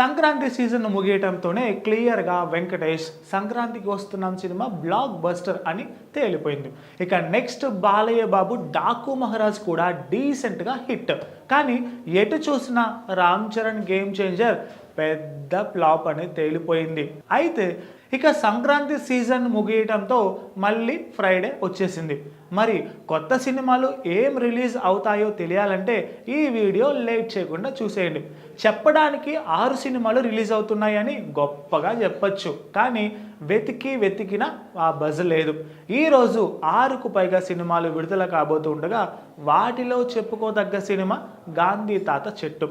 Sankranti season ముగియటంతోనే క్లియర్గా వెంకటేష్ సంక్రాంతికి వస్తున్నాం సినిమా బ్లాక్ బస్టర్ అని తేలిపోయింది. ఇక నెక్స్ట్ బాలయ్య బాబు డాకు మహారాజ్ కూడా డీసెంట్గా హిట్. కానీ ఎటు చూసినా రామ్ చరణ్ గేమ్ చేంజర్ పెద్ద ఫ్లాప్ అని తేలిపోయింది. అయితే ఇక సంక్రాంతి సీజన్ ముగియటంతో మళ్ళీ ఫ్రైడే వచ్చేసింది. మరి కొత్త సినిమాలు ఏం రిలీజ్ అవుతాయో తెలియాలంటే ఈ వీడియో లేట్ చేయకుండా చూసేయండి. చెప్పడానికి ఆరు సినిమాలు రిలీజ్ అవుతున్నాయని గొప్పగా చెప్పచ్చు. కానీ వెతికి వెతికిన ఆ బజ్ లేదు. ఈరోజు ఆరుకు పైగా సినిమాలు విడుదల కాబోతుండగా వాటిలో చెప్పుకోదగ్గ సినిమా గాంధీ తాత చెట్టు.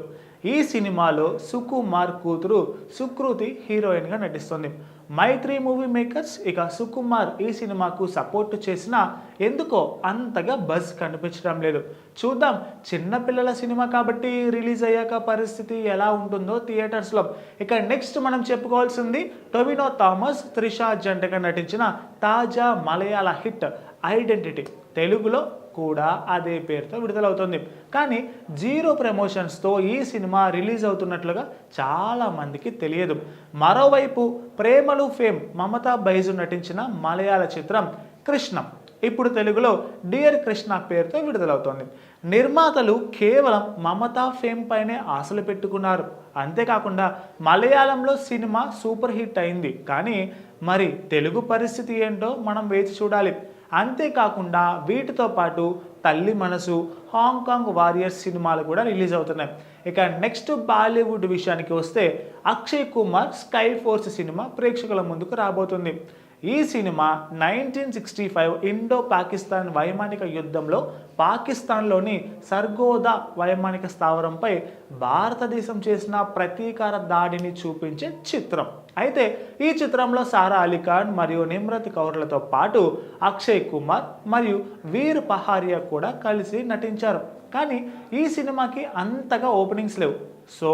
ఈ సినిమాలో సుకుమార్ కూతురు సుకృతి హీరోయిన్గా నటిస్తుంది. మైత్రి మూవీ మేకర్స్ ఇక సుకుమార్ ఈ సినిమాకు సపోర్ట్ చేసినా ఎందుకో అంతగా బజ్ కనిపించడం లేదు. చూద్దాం చిన్నపిల్లల సినిమా కాబట్టి రిలీజ్ అయ్యాక పరిస్థితి ఎలా ఉంటుందో థియేటర్స్లో ఇక నెక్స్ట్ మనం చెప్పుకోవాల్సింది టొవినో థామస్ త్రిషా జంటగా నటించిన తాజా మలయాళ హిట్ ఐడెంటిటీ తెలుగులో కూడా అదే పేరుతో విడుదలవుతుంది. కానీ జీరో ప్రమోషన్స్తో ఈ సినిమా రిలీజ్ అవుతున్నట్లుగా చాలా మందికి తెలియదు. మరోవైపు ప్రేమలు ఫేమ్ మమతా బైజు నటించిన మలయాళ చిత్రం కృష్ణం. ఇప్పుడు తెలుగులో డియర్ కృష్ణ పేరుతో విడుదలవుతోంది. నిర్మాతలు కేవలం మమతా ఫేమ్ పైనే ఆశలు పెట్టుకున్నారు. అంతేకాకుండా మలయాళంలో సినిమా సూపర్ హిట్ అయింది. కానీ మరి తెలుగు పరిస్థితి ఏంటో మనం వేచి చూడాలి. అంతేకాకుండా వీటితో పాటు తల్లి మనసు హాంకాంగ్ వారియర్స్ సినిమాలు కూడా రిలీజ్ అవుతున్నాయి. ఇక నెక్స్ట్ బాలీవుడ్ విషయానికి వస్తే Akshay Kumar Sky Force cinema ప్రేక్షకుల ముందుకు రాబోతుంది. ఈ cinema nineteen sixty five Indo Pakistan వైమానిక యుద్ధంలో పాకిస్తాన్లోని సర్గోదా వైమానిక స్థావరంపై భారతదేశం చేసిన ప్రతీకార దాడిని చూపించే చిత్రం. అయితే ఈ చిత్రంలో సారా అలీఖాన్ మరియు నిమ్రత్ కౌర్లతో పాటు అక్షయ్ కుమార్ మరియు వీర్ పహారియా కూడా కలిసి నటించారు. కానీ ఈ సినిమాకి అంతగా ఓపెనింగ్స్ లేవు. సో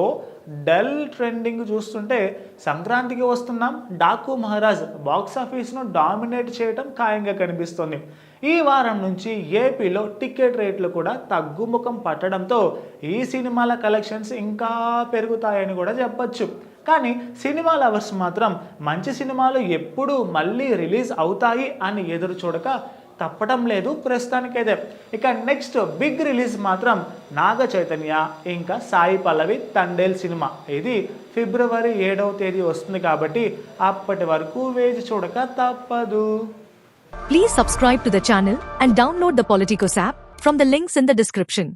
డల్ ట్రెండింగ్ చూస్తుంటే సంక్రాంతికి వస్తున్నాం డాకు మహారాజ్ బాక్స్ ఆఫీస్ను డామినేట్ చేయడం ఖాయంగా కనిపిస్తుంది. ఈ వారం నుంచి ఏపీలో టికెట్ రేట్లు కూడా తగ్గుముఖం పట్టడంతో ఈ సినిమాల కలెక్షన్స్ ఇంకా పెరుగుతాయని కూడా చెప్పచ్చు. కానీ సినిమా లవర్స్ మాత్రం మంచి సినిమాలు ఎప్పుడు మళ్ళీ రిలీజ్ అవుతాయి అని ఎదురు చూడక తప్పడం లేదు ప్రస్తుతానికైతే. ఇక నెక్స్ట్ బిగ్ రిలీజ్ మాత్రం నాగ చైతన్య ఇంకా సాయి పల్లవి తండేల్ సినిమా. ఇది ఫిబ్రవరి ఏడవ తేదీ వస్తుంది కాబట్టి అప్పటి వరకు వేచి చూడక తప్పదు. Please subscribe to the channel and download the Politicos app from the links in the description